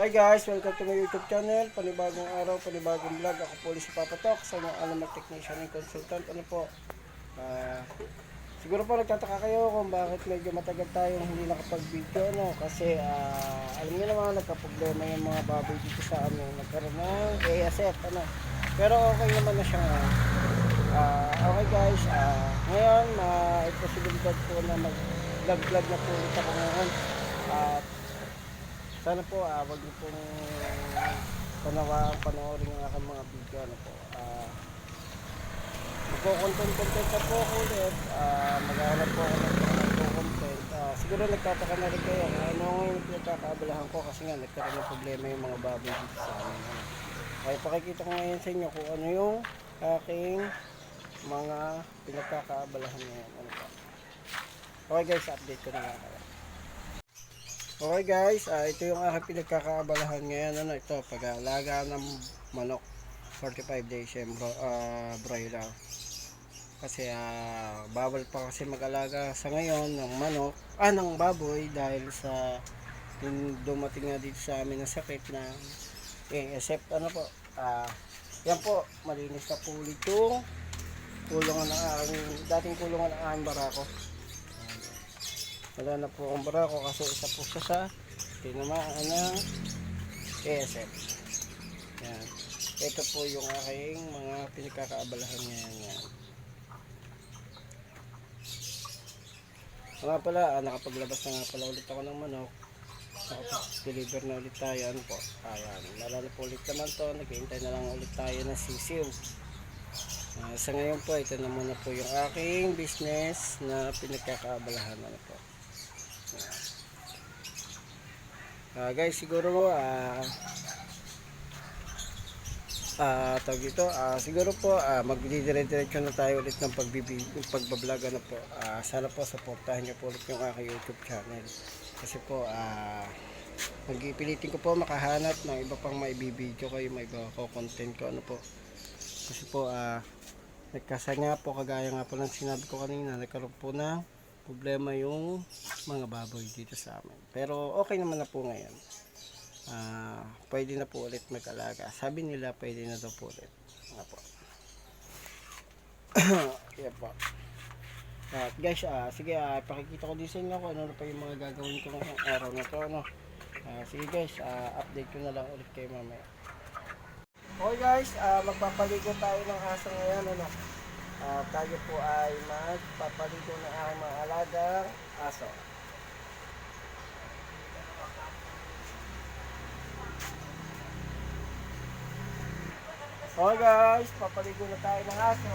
Hi guys, welcome to my YouTube channel. Panibagong araw, panibagong vlog. Ako po ulit si Papa Tok, sa mga animal technician and consultant. Ano po? Ah, siguro po nagtataka kayo kung bakit medyo matagal tayong hindi nakapag-video. No? Kasi ah, alam niyo naman, nagka-problema yung mga baboy dito sa amin. Nagkaroon ng ASF. Ano? Pero okay naman na siya ngayon. Ah, okay guys, ah, ngayon may posibilidad po na mag-vlog-vlog na po ulit ako ngayon. At sana po, ah, wag niyo pong panawaan, panoorin ang aking mga video. Ano po. Ah, Magko-content-content na po ako ulit. Ah, maghahanap po ako ng content. Ah, siguro nagtataka na rin kayo. Ano yung pinagkakaabalahan ko kasi nga nagkaroon ng problema yung mga baboy dito sa amin. Kaya pakikita ko ngayon sa inyo kung ano yung aking mga pinagkakaabalahan ngayon. Ano po. Okay guys, update ko na lang kayo. Okay guys, ah, ito yung aking pinagkakaabalahan ngayon. Ano ito, pag-aalaga ng manok. 45 days yung uh, broiler. Kasi ah, bawal pa kasi mag-alaga sa ngayon ng manok, ah ng baboy dahil sa yung dumating nga dito sa amin na sakit na ASF ano po. Ah, yan po, malinis na po ulit yung kulungan ng aking, dating kulungan ng aking barako. Wala na po akong barako kasi isa po siya sa tinamaan ng ASF. Yan. Ito po yung aking mga pinagkakaabalahan ngayon. Yan. Nga pala, ah, nakapaglabas na nga pala ulit ako ng manok. Nakapag-deliver na ulit tayo. Ano po? Ayan. Lalala po ulit naman to. Naghihintay na lang ulit tayo ng sisiw. Ah, sa ngayon po, ito na muna po yung aking business na pinagkakaabalahan. Ano po? Ah, guys, siguro ah ah tawag dito, ah, siguro po ah, magdidire-diretso na tayo ulit ng pagbibi, pagbablog ano po. Ah, sana po supportahan niyo po ulit yung aking YouTube channel. Kasi po ah magpipilitin ko po makahanap ng iba pang maibibideo kayo, may iba ko content ko ano po. Kasi po ah nagkasa nga po kagaya nga po ng sinabi ko kanina, nagkaroon po na problema yung mga baboy dito sa amin. Pero okay naman na po ngayon. Ah, pwede na po ulit mag-alaga. Sabi nila pwede na daw po ulit. Nga po. Yan po. At guys, ah, sige, ah, pakikita ko din sa inyo kung ano pa yung mga gagawin ko ngayong araw na to. Ano. Ah, sige guys, ah, update ko na lang ulit kayo mamaya. Okay guys, ah, magpapaligo tayo ng aso ngayon. Ano. Ah, tayo po ay magpapaligo ng aking mga alagang aso. Okay guys, papaligo na tayo ng aso.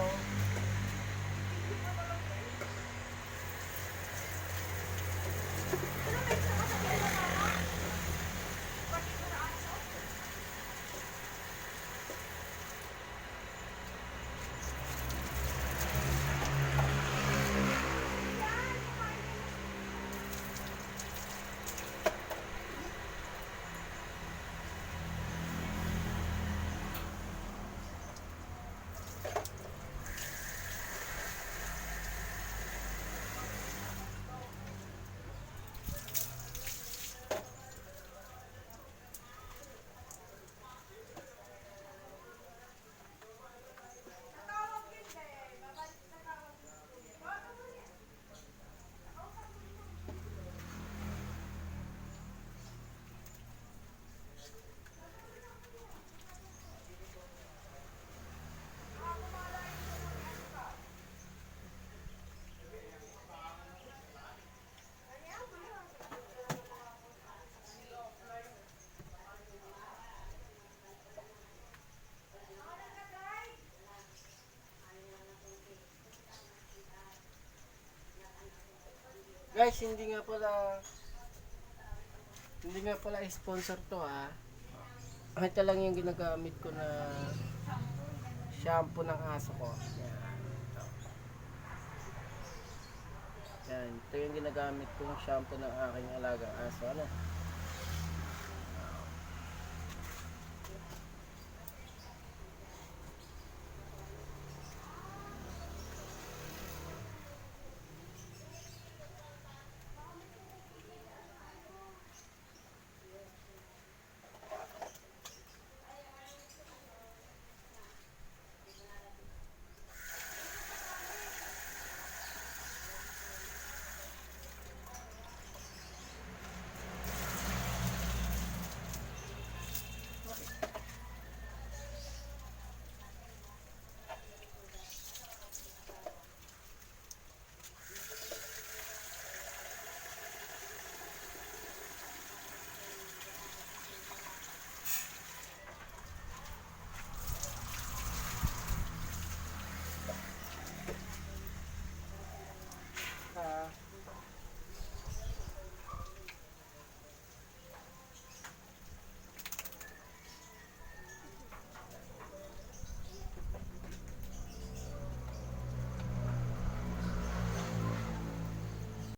Guys, hindi nga pala hindi nga pala sponsor to ha. Ito lang yung ginagamit ko na shampoo ng aso ko. Yan. Yan. Ito yung ginagamit kong shampoo ng aking alagang aso. Ano?